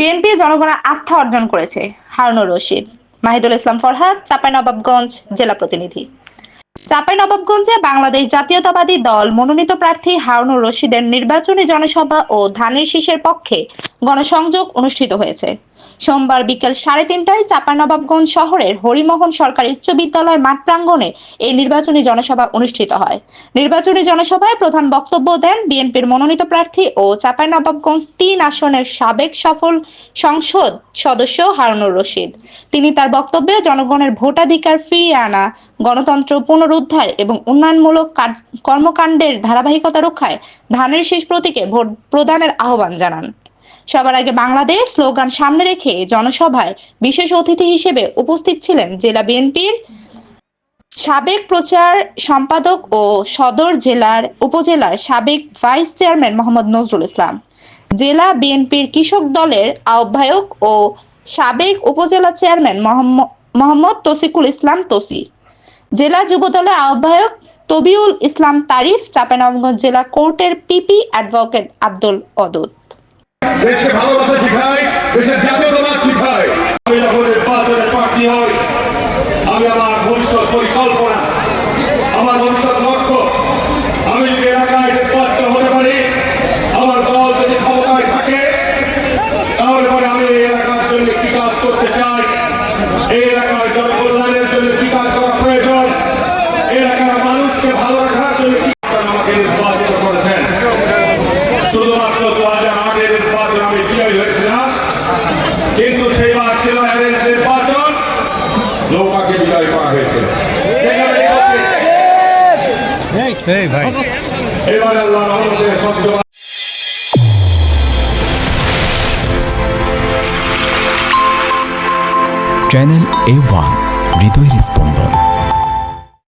BNP জনগণের আস্থা অর্জন করেছে হারুনুর রশিদ, মাহিদুল ইসলাম ফরহাদ, চাপাই নবাবগঞ্জ জেলা প্রতিনিধি। চাঁপাইনবাবগঞ্জে বাংলাদেশ জাতীয়তাবাদী দল মনোনীত প্রার্থী হারুনুর রশিদের নির্বাচনী জনসভা ও ধানের শীষের পক্ষে গণসংযোগ অনুষ্ঠিত হয়েছে। সোমবার বিকেল সাড়ে তিনটায় চাঁপাইনবাবগঞ্জ শহরের হরিমোহন সরকারি উচ্চ বিদ্যালয় মাঠ প্রাঙ্গণে এই নির্বাচনী জনসভা অনুষ্ঠিত হয়। নির্বাচনী জনসভায় প্রধান বক্তব্য দেন বিএনপির মনোনীত প্রার্থী ও চাঁপাইনবাবগঞ্জ তিন আসনের সাবেক সফল সংসদ সদস্য হারুনুর রশিদ। তিনি তার বক্তব্যে জনগণের ভোটাধিকার ফিরিয়ে আনা, গণতন্ত্র পুনরুদ্ধার এবং উন্নয়নমূলক কর্মকাণ্ডের ধারাবাহিকতা রক্ষায় ধানের শেষ প্রতীকে ভোট প্রদানের আহ্বান জানান। সবার আগে বাংলাদেশ স্লোগান সামনে রেখে জনসভায় বিশেষ অতিথি হিসেবে উপস্থিত ছিলেন জেলা বিএনপির সাবেক প্রচার সম্পাদক ও সদর জেলার উপজেলার সাবেক ভাইস চেয়ারম্যান মোহাম্মদ নজরুল ইসলাম। জেলা বিএনপির কৃষক দলের আহ্বায়ক ও সাবেক উপজেলা চেয়ারম্যান মোহাম্ম- মোহাম্মদ তসিকুল ইসলাম তসি। জেলা যুব দলের আহ্বায়ক তবিউল ইসলাম তারিফ চাঁপাইনবাবগঞ্জ জেলা কোর্টের পিপি অ্যাডভোকেট আব্দুল অদুত। দেশকে ভালোবাসা শিখায়, দেশের জাতীয়তাবাদ শিখায়। আমি যখন নির্বাচনে প্রার্থী হই, আমি আমার ভবিষ্যৎ পরিকল্পনা, আমার ভবিষ্যৎ লক্ষ্য, আমি যদি এলাকায় নির্বাচিত হতে পারি, আমার দল যদি ক্ষমতায় থাকে, তাহলে পরে আমি এই এলাকার জন্য কি কাজ করতে চাই। এই এলাকার এই ভাই। এবার আল্লাহ রহমতের সত্য চ্যানেল এ ওয়ান হৃদয়ের স্পন্দন